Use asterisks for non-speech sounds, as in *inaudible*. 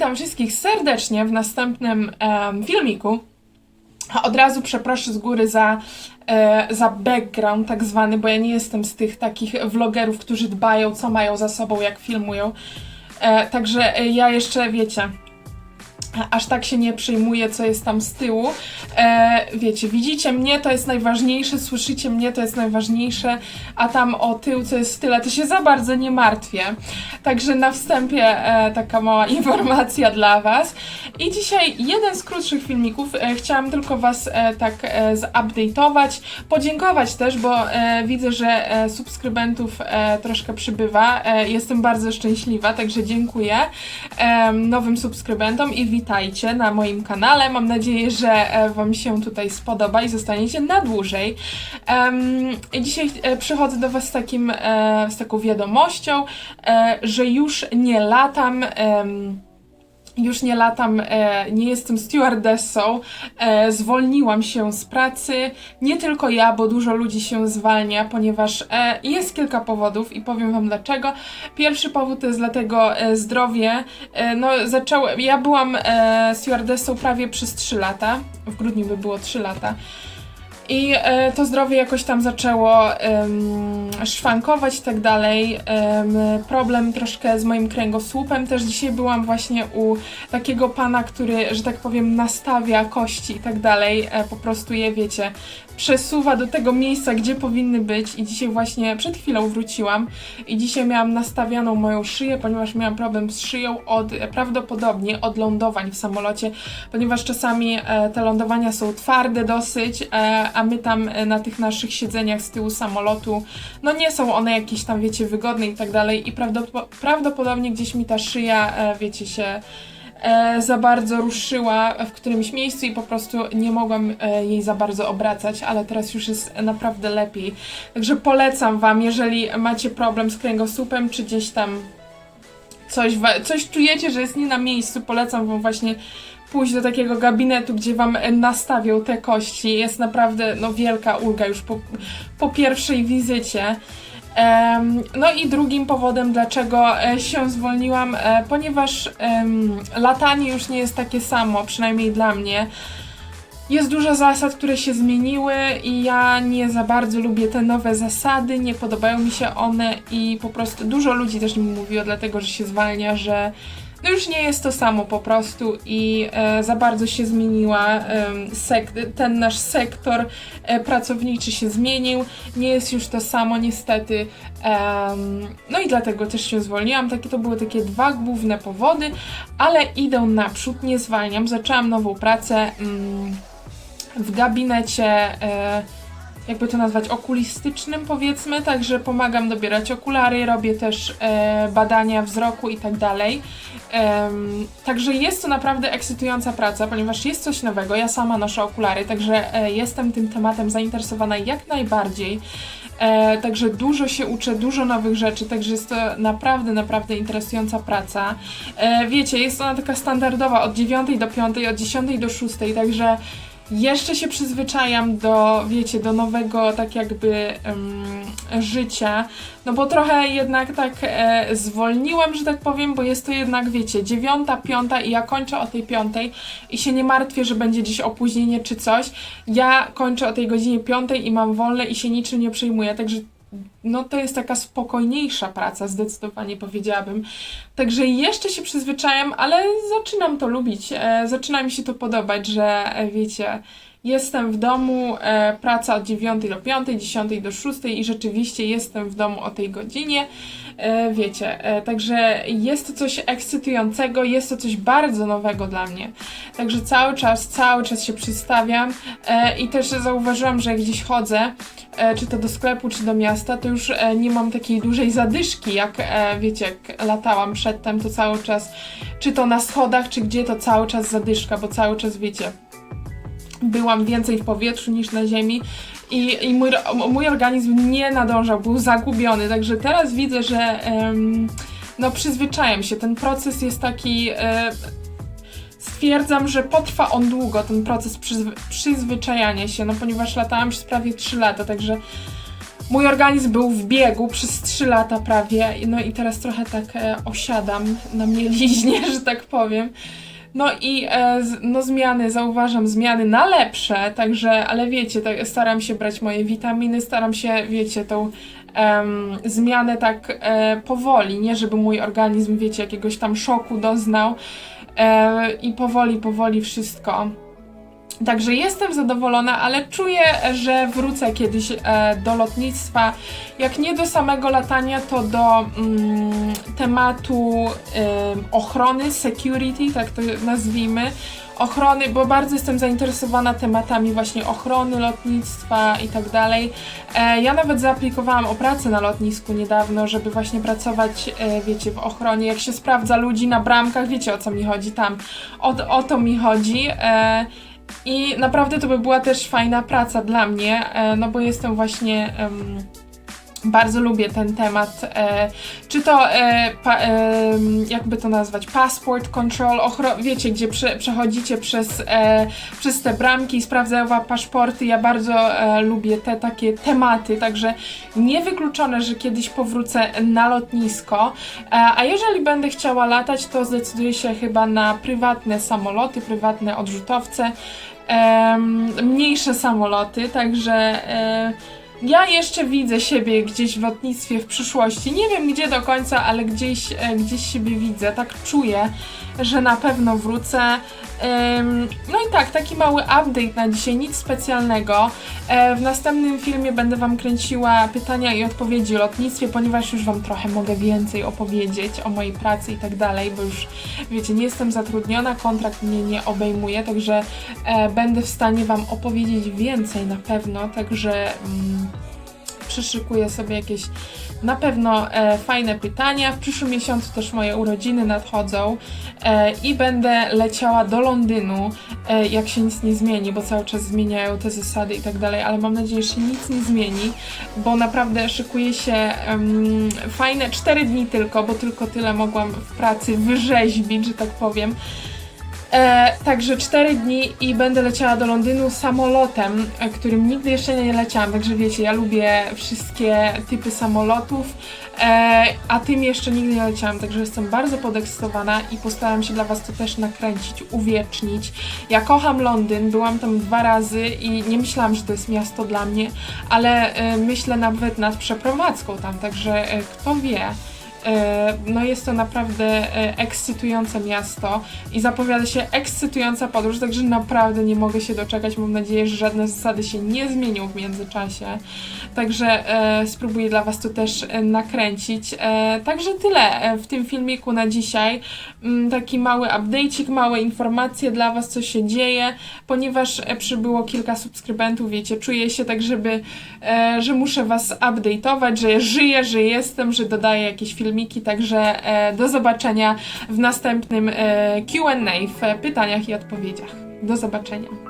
witam wszystkich serdecznie w następnym em, filmiku. Od razu przeproszę z góry za, e, za background tak zwany, bo ja nie jestem z tych takich vlogerów, którzy dbają, co mają za sobą, jak filmują. E, także e, ja jeszcze, wiecie, aż tak się nie przejmuję, co jest tam z tyłu. E, wiecie, widzicie mnie, to jest najważniejsze, słyszycie mnie, to jest najważniejsze, a tam o tył, co jest w tyle, to się za bardzo nie martwię. Także na wstępie e, taka mała *laughs* informacja dla Was. I dzisiaj jeden z krótszych filmików. E, chciałam tylko Was e, tak e, zupdate'ować, podziękować też, bo e, widzę, że e, subskrybentów e, troszkę przybywa. E, jestem bardzo szczęśliwa, także dziękuję em, nowym subskrybentom i witajcie na moim kanale. Mam nadzieję, że e, Wam się tutaj spodoba i zostaniecie na dłużej. I dzisiaj e, przychodzę do Was z, takim, e, z taką wiadomością, że już nie latam. em, już nie latam, e, nie jestem stewardessą, e, zwolniłam się z pracy. Nie tylko ja, bo dużo ludzi się zwalnia, ponieważ e, jest kilka powodów i powiem Wam dlaczego. Pierwszy powód to jest dlatego zdrowie. No, zaczęły, ja byłam e, stewardessą prawie przez 3 lata. W grudniu by było 3 lata. I e, to zdrowie jakoś tam zaczęło szwankować i tak dalej. Em, problem troszkę z moim kręgosłupem. Też dzisiaj byłam właśnie u takiego pana, który, że tak powiem, nastawia kości i tak dalej. E, po prostu je, wiecie, przesuwa do tego miejsca, gdzie powinny być. I dzisiaj właśnie przed chwilą wróciłam i dzisiaj miałam nastawianą moją szyję, ponieważ miałam problem z szyją od e, prawdopodobnie od lądowań w samolocie, ponieważ czasami e, te lądowania są twarde dosyć, e, a my tam e, na tych naszych siedzeniach z tyłu samolotu, no nie są one jakieś tam, wiecie, wygodne i tak dalej i prawdopo- prawdopodobnie gdzieś mi ta szyja, e, wiecie, się e, za bardzo ruszyła w którymś miejscu i po prostu nie mogłam e, jej za bardzo obracać, ale teraz już jest naprawdę lepiej. Także polecam Wam, jeżeli macie problem z kręgosłupem, czy gdzieś tam coś, coś czujecie, że jest nie na miejscu, polecam Wam właśnie pójść do takiego gabinetu, gdzie Wam nastawią te kości. Jest naprawdę no, wielka ulga już po, po pierwszej wizycie. No i drugim powodem, dlaczego e, się zwolniłam, e, ponieważ latanie już nie jest takie samo, przynajmniej dla mnie. Jest dużo zasad, które się zmieniły i ja nie za bardzo lubię te nowe zasady, nie podobają mi się one i po prostu dużo ludzi też mi mówiło, dlatego że się zwalnia, że no już nie jest to samo po prostu i e, za bardzo się zmieniła sek- ten nasz sektor e, pracowniczy się zmienił, nie jest już to samo niestety. Em, no i dlatego też się zwolniłam. Takie to były takie dwa główne powody, ale idę naprzód, nie zwalniam. Zaczęłam nową pracę mm, w gabinecie. E, jakby to nazwać, okulistycznym powiedzmy, także pomagam dobierać okulary, robię też e, badania wzroku i tak dalej. Także jest to naprawdę ekscytująca praca, ponieważ jest coś nowego. Ja sama noszę okulary, także e, jestem tym tematem zainteresowana jak najbardziej. E, także dużo się uczę, dużo nowych rzeczy, także jest to naprawdę, naprawdę interesująca praca. E, wiecie, jest ona taka standardowa od 9 do 5, od 10 do 6, także jeszcze się przyzwyczajam do, wiecie, do nowego tak jakby em, życia, no bo trochę jednak tak e, zwolniłam, że tak powiem, bo jest to jednak, wiecie, dziewiąta, piąta i ja kończę o tej piątej i się nie martwię, że będzie gdzieś opóźnienie czy coś. Ja kończę o tej godzinie piątej i mam wolne i się niczym nie przejmuję, także no to jest taka spokojniejsza praca, zdecydowanie powiedziałabym. Także jeszcze się przyzwyczajam, ale zaczynam to lubić. E, zaczyna mi się to podobać, że e, wiecie, jestem w domu, e, praca od 9 do 5, 10 do 6 i rzeczywiście jestem w domu o tej godzinie. E, wiecie, e, także jest to coś ekscytującego, jest to coś bardzo nowego dla mnie. Także cały czas, cały czas się przystawiam e, i też zauważyłam, że jak gdzieś chodzę, e, czy to do sklepu, czy do miasta, to już e, nie mam takiej dużej zadyszki, jak e, wiecie, jak latałam przedtem, to cały czas, czy to na schodach, czy gdzie, to cały czas zadyszka, bo cały czas wiecie, byłam więcej w powietrzu niż na ziemi i, i mój, mój organizm nie nadążał, był zagubiony, także teraz widzę, że em, no przyzwyczajam się, ten proces jest taki... E, Stwierdzam, że potrwa on długo, ten proces przyzwy- przyzwyczajania się, no ponieważ latałam przez prawie 3 lata, także mój organizm był w biegu przez 3 lata prawie, no i teraz trochę tak e, osiadam na mieliźnie, *laughs* że tak powiem. No i e, z, no zmiany, zauważam zmiany na lepsze, także, ale wiecie, tak, staram się brać moje witaminy, staram się, wiecie, tą em, zmianę tak e, powoli, nie żeby mój organizm, wiecie, jakiegoś tam szoku doznał e, i powoli, powoli wszystko. Także jestem zadowolona, ale czuję, że wrócę kiedyś e, do lotnictwa. Jak nie do samego latania, to do mm, tematu em, ochrony, security, tak to nazwijmy. Ochrony, bo bardzo jestem zainteresowana tematami właśnie ochrony lotnictwa i tak dalej. E, ja nawet zaaplikowałam o pracę na lotnisku niedawno, żeby właśnie pracować, e, wiecie, w ochronie. Jak się sprawdza ludzi na bramkach, wiecie o co mi chodzi tam. O, o to mi chodzi. E, i naprawdę to by była też fajna praca dla mnie, e, no bo jestem właśnie. Bardzo lubię ten temat. E, czy to, e, pa, em, jakby to nazwać, passport control, wiecie, gdzie prze, przechodzicie przez, e, przez te bramki i sprawdzają wam paszporty. Ja bardzo e, lubię te takie tematy, także niewykluczone, że kiedyś powrócę na lotnisko. E, a jeżeli będę chciała latać, to zdecyduję się chyba na prywatne samoloty, prywatne odrzutowce em, mniejsze samoloty, także e, ja jeszcze widzę siebie gdzieś w lotnictwie w przyszłości. Nie wiem gdzie do końca, ale gdzieś, e, gdzieś siebie widzę. Tak czuję, że na pewno wrócę. No i tak, taki mały update na dzisiaj, nic specjalnego. W następnym filmie będę Wam kręciła pytania i odpowiedzi o lotnictwie, ponieważ już Wam trochę mogę więcej opowiedzieć o mojej pracy i tak dalej, bo już wiecie, nie jestem zatrudniona, kontrakt mnie nie obejmuje, także e, będę w stanie Wam opowiedzieć więcej na pewno, także mm, przyszykuję sobie jakieś na pewno e, fajne pytania. W przyszłym miesiącu też moje urodziny nadchodzą e, i będę leciała do Londynu, e, jak się nic nie zmieni, bo cały czas zmieniają te zasady i tak dalej, ale mam nadzieję, że się nic nie zmieni, bo naprawdę szykuje się em, fajne 4 dni tylko, bo tylko tyle mogłam w pracy wyrzeźbić, że tak powiem. E, także 4 dni i będę leciała do Londynu samolotem, e, którym nigdy jeszcze nie leciałam. Także wiecie, ja lubię wszystkie typy samolotów, e, a tym jeszcze nigdy nie leciałam. Także jestem bardzo podekscytowana i postaram się dla Was to też nakręcić, uwiecznić. Ja kocham Londyn, byłam tam dwa razy i nie myślałam, że to jest miasto dla mnie, ale e, myślę nawet nad przeprowadzką tam, także e, kto wie. E, No jest to naprawdę e, ekscytujące miasto i zapowiada się ekscytująca podróż, także naprawdę nie mogę się doczekać. Mam nadzieję, że żadne zasady się nie zmienią w międzyczasie. Także e, spróbuję dla Was to też nakręcić. Także tyle w tym filmiku na dzisiaj. Mm, taki mały update'ik, małe informacje dla Was, co się dzieje, ponieważ przybyło kilka subskrybentów, wiecie, czuję się tak, żeby, że muszę Was update'ować, że żyję, że jestem, że dodaję jakieś filmiki, także e, do zobaczenia w następnym e, Q&A w pytaniach i odpowiedziach. Do zobaczenia.